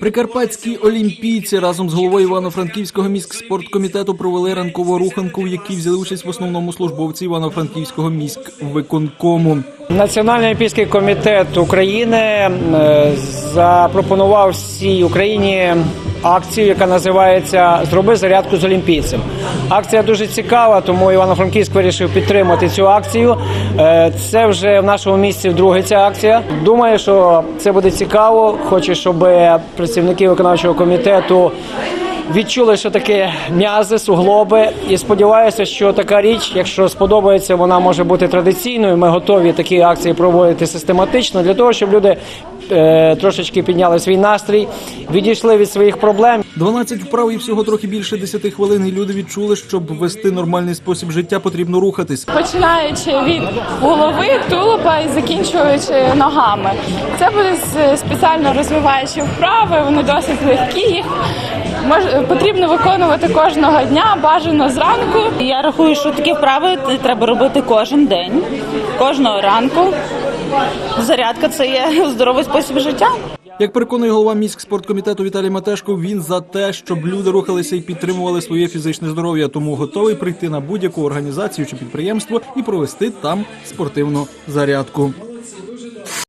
Прикарпатські олімпійці разом з головою Івано-Франківського міськспорткомітету провели ранкову руханку, в якій взяли участь в основному службовці Івано-Франківського міськвиконкому. Національний олімпійський комітет України е, запропонував всій Україні акцію, яка називається Зроби зарядку з олімпійцем. Акція дуже цікава, тому Івано-Франківськ вирішив підтримати цю акцію. Е, Це вже в нашому місті вдруге ця акція. Думаю, що це буде цікаво. Хочу, щоб працівники виконавчого комітету відчули, що таке м'язи, суглоби, і сподіваюся, що така річ, якщо сподобається, вона може бути традиційною. Ми готові такі акції проводити систематично для того, щоб люди трошечки підняли свій настрій, відійшли від своїх проблем. 12 вправ і всього трохи більше 10 хвилин. І люди відчули, щоб вести нормальний спосіб життя, потрібно рухатись. починаючи від голови, тулуба і закінчуючи ногами. Це буде спеціально розвиваючі вправи, вони досить легкі. Їх потрібно виконувати кожного дня, бажано зранку. Я рахую, що такі вправи треба робити кожен день, кожного ранку. Зарядка це є здоровий спосіб життя. Як переконує голова міськспорткомітету Віталій Матешко, він за те, щоб люди рухалися і підтримували своє фізичне здоров'я, тому готовий прийти на будь-яку організацію чи підприємство і провести там спортивну зарядку.